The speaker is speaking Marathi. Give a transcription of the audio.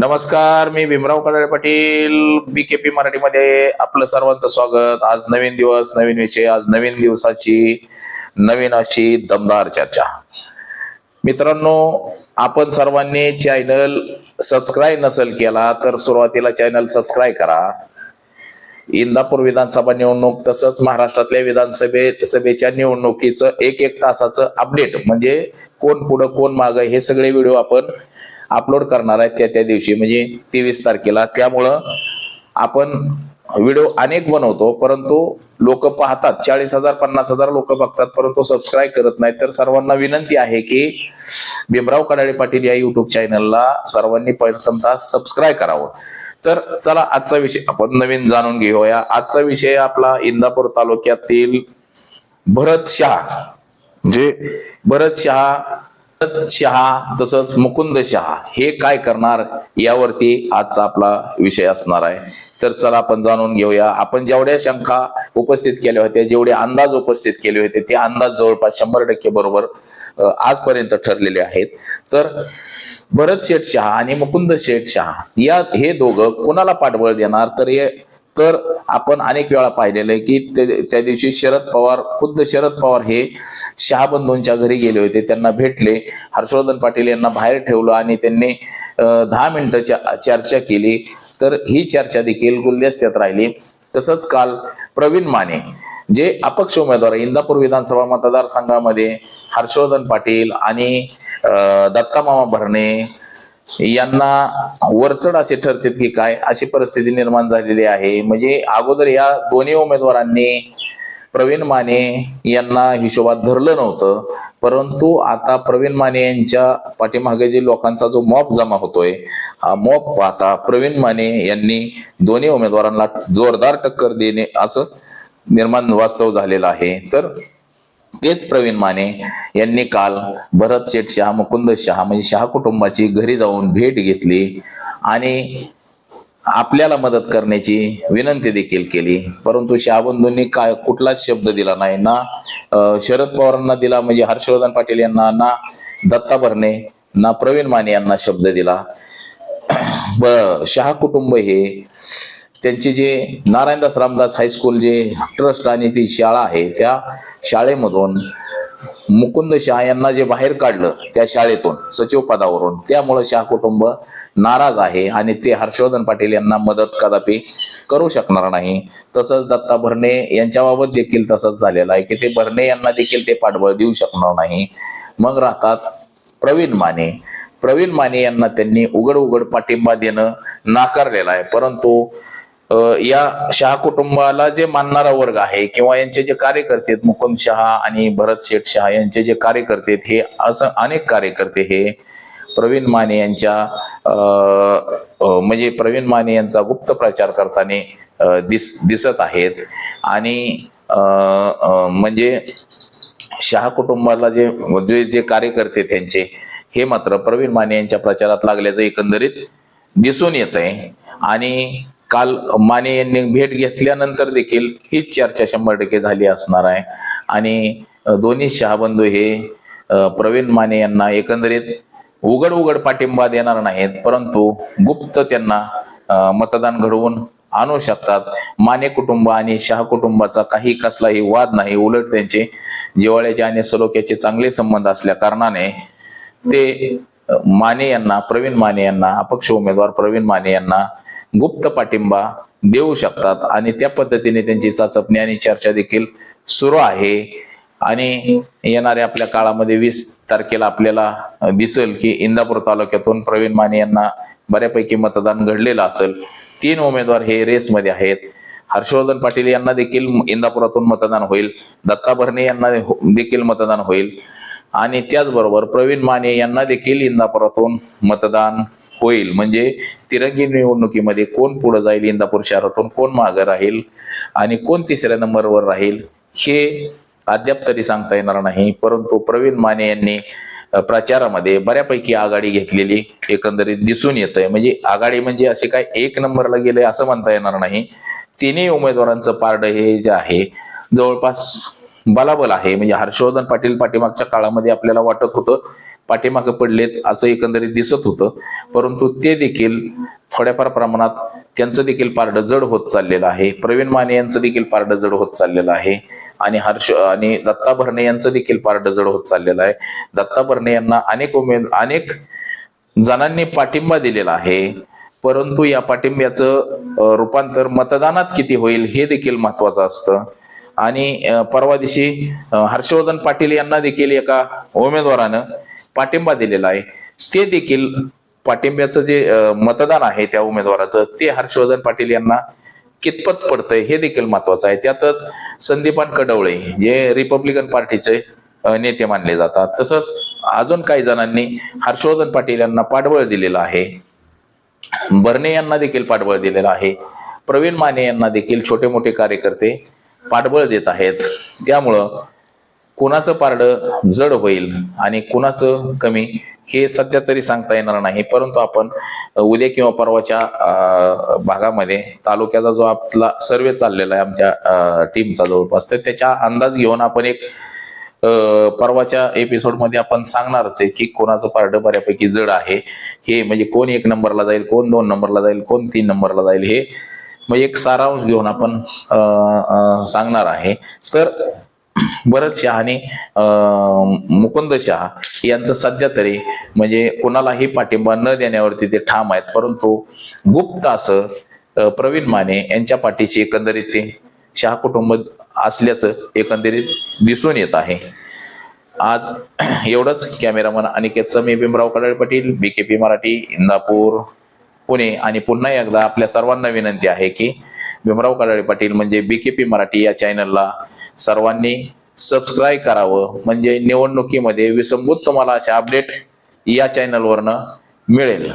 नमस्कार मी भीमराव कडाळे पाटील बीकेपी मराठीमध्ये आपलं सर्वांचं स्वागत. आज नवीन दिवस नवीन विषय आज नवीन दिवसाची नवीन अशी दमदार चर्चा. मित्रांनो आपण सर्वांनी चॅनल सबस्क्राईब नसेल केला तर सुरुवातीला चॅनल सबस्क्राईब करा. इंदापूर विधानसभा निवडणूक तसंच महाराष्ट्रातल्या विधानसभे सभेच्या निवडणुकीचं एक एक तासाचं अपडेट म्हणजे कोण पुढं कोण मागं हे सगळे व्हिडिओ आपण अपलोड करणार आहेत त्या त्या दिवशी म्हणजे तेवीस तारखेला. त्यामुळं आपण व्हिडिओ अनेक बनवतो परंतु लोक पाहतात. चाळीस हजार पन्नास हजार लोक बघतात परंतु सबस्क्राईब करत नाहीत. तर सर्वांना विनंती आहे की भीमराव कडाळे पाटील या युट्यूब चॅनलला सर्वांनी प्रथमतः सबस्क्राईब करावं. तर चला आजचा विषय आपण नवीन जाणून घेऊया. आजचा विषय आपला इंदापूर तालुक्यातील भरत शहा. जे भरत शहा शहा तसंच मुकुंद शहा हे काय करणार यावरती आजचा आपला विषय असणार आहे. तर चला आपण जाणून घेऊया. आपण जेवढ्या शंका उपस्थित केल्या होत्या जेवढे अंदाज उपस्थित केले होते ते अंदाज जवळपास शंभर टक्के बरोबर आजपर्यंत ठरलेले आहेत. तर भरत शेठ शहा आणि मुकुंद शेठ शहा या हे दोघं कोणाला पाठबळ देणार? तर हे तर आपण अनेक वेळा पाहिलेलं आहे की ते- त्या दिवशी शरद पवार खुद्द शरद पवार हे शहाबंधूंच्या घरी गेले होते. त्यांना भेटले. हर्षवर्धन पाटील यांना बाहेर ठेवलं आणि त्यांनी दहा मिनिटं चर्चा केली. तर ही चर्चा देखील गुलदस्त्यात राहिली. तसंच काल प्रवीण माने जे अपक्ष उमेदवार इंदापूर विधानसभा मतदारसंघामध्ये हर्षवर्धन पाटील आणि दत्तामामा भरणे यांना वरचढ असे ठरतात की काय अशी परिस्थिती निर्माण झालेली आहे. म्हणजे अगोदर या दोन्ही उमेदवारांनी प्रवीण माने यांना हिशोबात धरलं नव्हतं. परंतु आता प्रवीण माने यांच्या पाठीमागे जे लोकांचा जो मॉप जमा होतोय हा मॉप पाहता प्रवीण माने यांनी दोन्ही उमेदवारांना जोरदार टक्कर देणे असं निर्माण वास्तव झालेलं आहे. तर तेच प्रवीण माने यांनी काल भरत शेठ शहा मुकुंद शहा म्हणजे शहा कुटुंबाची घरी जाऊन भेट घेतली आणि आपल्याला मदत करण्याची विनंती देखील केली. परंतु शहाबंधूंनी काय कुठलाच शब्द दिला नाही. ना शरद पवारांना दिला म्हणजे हर्षवर्धन पाटील यांना ना दत्ता भरणे ना प्रवीण माने यांना शब्द दिला. ब शहा कुटुंब हे त्यांचे जे नारायणदास रामदास हायस्कूल जे ट्रस्ट आणि ती शाळा आहे त्या शाळेमधून मुकुंद शहा यांना जे बाहेर काढलं त्या शाळेतून सचिव पदावरून त्यामुळं शहा कुटुंब नाराज आहे आणि ते हर्षवर्धन पाटील यांना मदत कदापि करू शकणार नाही. तसंच दत्ता भरणे यांच्याबाबत देखील तसंच झालेलं आहे की ते भरणे यांना देखील ते पाठबळ देऊ शकणार नाही. मग राहतात प्रवीण माने. प्रवीण माने यांना त्यांनी उघड उघड पाठिंबा देणं नाकारलेला आहे परंतु या शहा कुटुंबाला जे मानणारा वर्ग आहे किंवा यांचे जे कार्यकर्ते आहेत, मुकुंद शहा आणि भरत शेठ शहा यांचे जे कार्यकर्ते आहेत, हे असं अनेक कार्यकर्ते हे प्रवीण माने यांच्या म्हणजे प्रवीण माने यांचा गुप्त प्रचार करताना दिस दिसत आहेत. आणि म्हणजे शहा कुटुंबाला जे जे जे कार्यकर्ते त्यांचे हे मात्र प्रवीण माने यांच्या प्रचारात लागल्याचं एकंदरीत दिसून येत आहे आणि काल माने यांनी भेट घेतल्यानंतर देखील हीच चर्चा शंभर टक्के झाली असणार आहे. आणि दोन्ही शहाबंधू हे प्रवीण माने यांना एकंदरीत उघड उघड पाठिंबा देणार नाहीत परंतु गुप्त त्यांना मतदान घडवून आणू शकतात. माने कुटुंब आणि शाह कुटुंबाचा काही कसलाही वाद नाही उलट त्यांचे जिवाळ्याचे आणि सलोख्याचे चांगले संबंध असल्या कारणाने ते माने यांना प्रवीण माने यांना अपक्ष उमेदवार प्रवीण माने यांना गुप्त पाठिंबा देऊ शकतात आणि त्या पद्धतीने त्यांची चाचपणी आणि चर्चा देखील सुरू आहे. आणि येणाऱ्या आपल्या काळामध्ये वीस तारखेला आपल्याला दिसेल की इंदापूर तालुक्यातून प्रवीण माने यांना बऱ्यापैकी मतदान घडलेलं असेल. तीन उमेदवार हे रेसमध्ये आहेत. हर्षवर्धन पाटील यांना देखील इंदापुरातून मतदान होईल. दत्ता भरणे यांना हो, देखील मतदान होईल. आणि त्याचबरोबर प्रवीण माने यांना देखील इंदापुरातून मतदान होईल. म्हणजे तिरंगी निवडणुकीमध्ये कोण पुढे जाईल इंदापूर शहरातून कोण मागं राहील आणि कोण तिसऱ्या नंबरवर राहील हे अद्याप तरी सांगता येणार नाही. परंतु प्रवीण माने यांनी प्रचारामध्ये बऱ्यापैकी आघाडी घेतलेली एकंदरीत दिसून येत आहे म्हणजे आघाडी म्हणजे असे काय एक नंबरला गेले असं म्हणता येणार नाही. तिन्ही उमेदवारांचं पारड हे जे आहे जवळपास बलाबल आहे. म्हणजे हर्षवर्धन पाटील पाठीमागच्या काळामध्ये आपल्याला वाटत होतं पाठीमागे पडलेत असं एकंदरीत दिसत होतं. परंतु ते देखील थोड्याफार प्रमाणात त्यांचं देखील पारडं जड होत चाललेलं आहे. प्रवीण माने यांचं देखील पारडं जड होत चाललेलं आहे. आणि हर्ष आणि दत्ता भरणे यांचं देखील पारडं जड होत चाललेलं आहे. दत्ता भरणे यांना अनेक उमेद अनेक जणांनी पाठिंबा दिलेला आहे. परंतु या पाठिंब्याचं रूपांतर मतदानात किती होईल हे देखील महत्वाचं असतं. आणि परवा दिवशी हर्षवर्धन पाटील यांना देखील एका उमेदवारानं पाठिंबा दिलेला आहे. ते देखील पाठिंब्याचं जे मतदान आहे त्या उमेदवाराचं ते हर्षवर्धन पाटील यांना कितपत पडतंय हे देखील महत्वाचं आहे. त्यातच संदीपान कडवळे जे रिपब्लिकन पार्टीचे नेते मानले जातात. तसंच अजून काही जणांनी हर्षवर्धन पाटील यांना पाठबळ दिलेलं आहे. बर्ने यांना देखील पाठबळ दिलेलं आहे. प्रवीण माने यांना देखील छोटे मोठे कार्यकर्ते पाठबळ देत आहेत. त्यामुळं कुणाचं पारडं जड होईल आणि कुणाचं कमी हे सध्या तरी सांगता येणार नाही. परंतु आपण उद्या किंवा परवाच्या भागामध्ये तालुक्याचा जो आपला सर्वे चाललेला आहे आमच्या टीमचा जवळपास तर त्याच्या अंदाज घेऊन आपण एक परवाच्या एपिसोडमध्ये आपण सांगणारच आहे की कोणाचं पारडं बऱ्यापैकी जड आहे. हे म्हणजे कोण एक नंबरला जाईल कोण दोन नंबरला जाईल कोण तीन नंबरला जाईल हे मग एक सारांश घेऊन आपण सांगणार आहे. तर भरत शहा आणि मुकुंद शहा यांचं सध्या तरी म्हणजे कोणालाही पाठिंबा न देण्यावरती ते ठाम आहेत. परंतु गुप्त असं प्रवीण माने यांच्या पाठीशी एकंदरीत ते शहा कुटुंब असल्याचं एकंदरीत दिसून येत आहे. आज एवढंच. Cameraman Aniket Sami Bhimrao Kadale Patil B Marathi Indapur. Pune आणि पुन्हा एकदा आपल्या सर्वांना विनंती आहे की भीमराव कडाळे पाटील म्हणजे बीकेपी मराठी या चॅनलला सर्वांनी सबस्क्राईब करावं. म्हणजे निवडणुकीमध्ये विसंबूत तुम्हाला अशा अपडेट या चॅनलवरनं मिळेल.